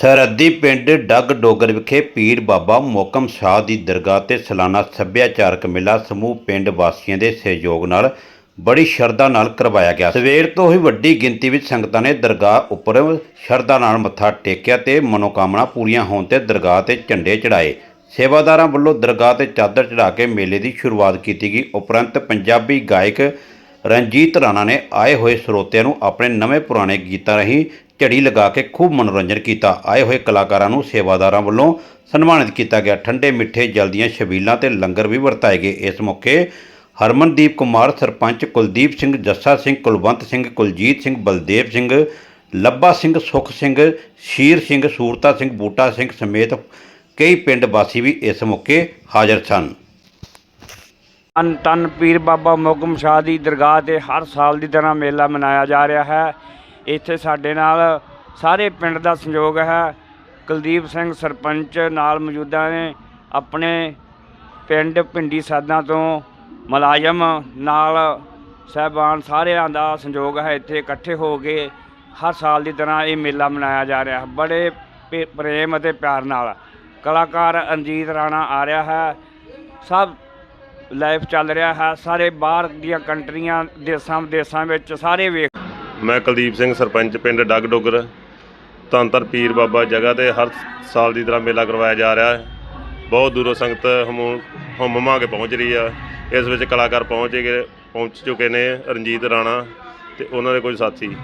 ਸਰਹੱਦੀ ਪਿੰਡ ਡੱਗ ਡੋਗਰ ਵਿਖੇ ਪੀਰ ਬਾਬਾ ਮੋਕਮ ਸ਼ਾਹ ਦੀ ਦਰਗਾਹ ਤੇ ਸਾਲਾਨਾ ਸੱਭਿਆਚਾਰਕ ਮੇਲਾ ਸਮੂਹ ਪਿੰਡ ਵਾਸੀਆਂ ਦੇ ਸਹਿਯੋਗ ਨਾਲ ਬੜੀ ਸ਼ਰਧਾ ਨਾਲ ਕਰਵਾਇਆ ਗਿਆ। ਸਵੇਰ ਤੋਂ ਹੀ ਵੱਡੀ ਗਿਣਤੀ ਵਿੱਚ ਸੰਗਤਾਂ ਨੇ ਦਰਗਾਹ ਉੱਪਰ ਸ਼ਰਧਾ ਨਾਲ ਮੱਥਾ ਟੇਕਿਆ ਤੇ ਮਨੋਕਾਮਨਾ ਪੂਰੀਆਂ ਹੋਣ ਤੇ ਦਰਗਾਹ ਤੇ ਝੰਡੇ ਚੜਾਏ ਸੇਵਾਦਾਰਾਂ ਵੱਲੋਂ ਦਰਗਾਹ ਤੇ ਚਾਦਰ ਚੜਾ ਕੇ ਮੇਲੇ ਦੀ ਸ਼ੁਰੂਆਤ ਕੀਤੀ ਗਈ। ਉਪਰੰਤ ਪੰਜਾਬੀ ਗਾਇਕ ਰਣਜੀਤ ਰਾਣਾ ਨੇ ਆਏ ਹੋਏ ਸਰੋਤਿਆਂ ਨੂੰ ਆਪਣੇ ਨਵੇਂ ਪੁਰਾਣੇ ਗੀਤਾਂ ਰਾਹੀਂ ਝੜੀ ਲਗਾ ਕੇ ਖੂਬ ਮਨੋਰੰਜਨ ਕੀਤਾ। ਆਏ ਹੋਏ ਕਲਾਕਾਰਾਂ ਨੂੰ ਸੇਵਾਦਾਰਾਂ ਵੱਲੋਂ ਸਨਮਾਨਿਤ ਕੀਤਾ ਗਿਆ। ਠੰਡੇ ਮਿੱਠੇ ਜਲ ਦੀਆਂ ਛਬੀਲਾਂ ਤੇ ਲੰਗਰ ਵੀ ਵਰਤਾਏ ਗਏ। ਇਸ ਮੌਕੇ ਹਰਮਨਦੀਪ ਕੁਮਾਰ, ਸਰਪੰਚ ਕੁਲਦੀਪ ਸਿੰਘ, ਜੱਸਾ ਸਿੰਘ, ਕੁਲਵੰਤ ਸਿੰਘ, ਕੁਲਜੀਤ ਸਿੰਘ, ਬਲਦੇਵ ਸਿੰਘ, ਲੱਭਾ ਸਿੰਘ, ਸੁਖ ਸਿੰਘ, ਸ਼ੀਰ ਸਿੰਘ, ਸੂਰਤਾ ਸਿੰਘ, ਬੂਟਾ ਸਿੰਘ ਸਮੇਤ ਕਈ ਪਿੰਡ ਵਾਸੀ ਵੀ ਇਸ ਮੌਕੇ ਹਾਜ਼ਰ ਸਨ। ਧੰਨ ਧੰਨ ਪੀਰ ਬਾਬਾ ਮੋਗਮ ਸ਼ਾਹ ਦੀ ਦਰਗਾਹ ਤੇ ਹਰ ਸਾਲ ਦੀ ਤਰ੍ਹਾਂ ਮੇਲਾ ਮਨਾਇਆ ਜਾ ਰਿਹਾ ਹੈ। ਇੱਥੇ ਸਾਡੇ ਨਾਲ ਸਾਰੇ ਪਿੰਡ ਦਾ ਸੰਯੋਗ ਹੈ। ਕੁਲਦੀਪ ਸਿੰਘ ਸਰਪੰਚ ਨਾਲ ਮੌਜੂਦਾ ਨੇ ਆਪਣੇ ਪਿੰਡ ਪਿੰਡੀ ਸਾਦਾਂ ਤੋਂ ਮੁਲਾਜ਼ਮ ਨਾਲ ਸਹਿਬਾਨ ਸਾਰਿਆਂ ਦਾ ਸੰਯੋਗ ਹੈ। ਇੱਥੇ ਇਕੱਠੇ ਹੋ ਕੇ ਹਰ ਸਾਲ ਦੀ ਤਰ੍ਹਾਂ ਇਹ ਮੇਲਾ ਮਨਾਇਆ ਜਾ ਰਿਹਾ ਹੈ। ਬੜੇ ਪੇ- ਪ੍ਰੇਮ ਅਤੇ ਪਿਆਰ ਨਾਲ ਕਲਾਕਾਰ ਅਨਜੀਤ ਰਾਣਾ ਆ ਰਿਹਾ ਹੈ। ਸਭ ਲਾਈਵ ਚੱਲ ਰਿਹਾ ਹੈ। ਸਾਰੇ ਬਾਹਰ ਦੀਆਂ ਕੰਟਰੀਆਂ ਦੇਸਾਂ ਵਿਦੇਸਾਂ ਵਿੱਚ ਸਾਰੇ ਵੇਖ ਮੈਂ ਕੁਲਦੀਪ ਸਿੰਘ, ਸਰਪੰਚ ਪਿੰਡ ਡੱਗ ਡੋਗਰ ਧੰਨ ਪੀਰ ਬਾਬਾ ਜਗ੍ਹਾ ਤੇ ਹਰ ਸਾਲ ਦੀ ਤਰ੍ਹਾਂ ਮੇਲਾ ਕਰਵਾਇਆ ਜਾ ਰਿਹਾ ਹੈ। ਬਹੁਤ ਦੂਰੋਂ ਸੰਗਤ ਹਮੂ ਹਮਮਾ ਕੇ ਪਹੁੰਚ ਰਹੀ ਆ। ਇਸ ਵਿੱਚ ਕਲਾਕਾਰ ਪਹੁੰਚ ਗਏ ਪਹੁੰਚ ਚੁੱਕੇ ਨੇ ਰਣਜੀਤ ਰਾਣਾ ਤੇ ਉਹਨਾਂ ਦੇ ਕੁਝ ਸਾਥੀ।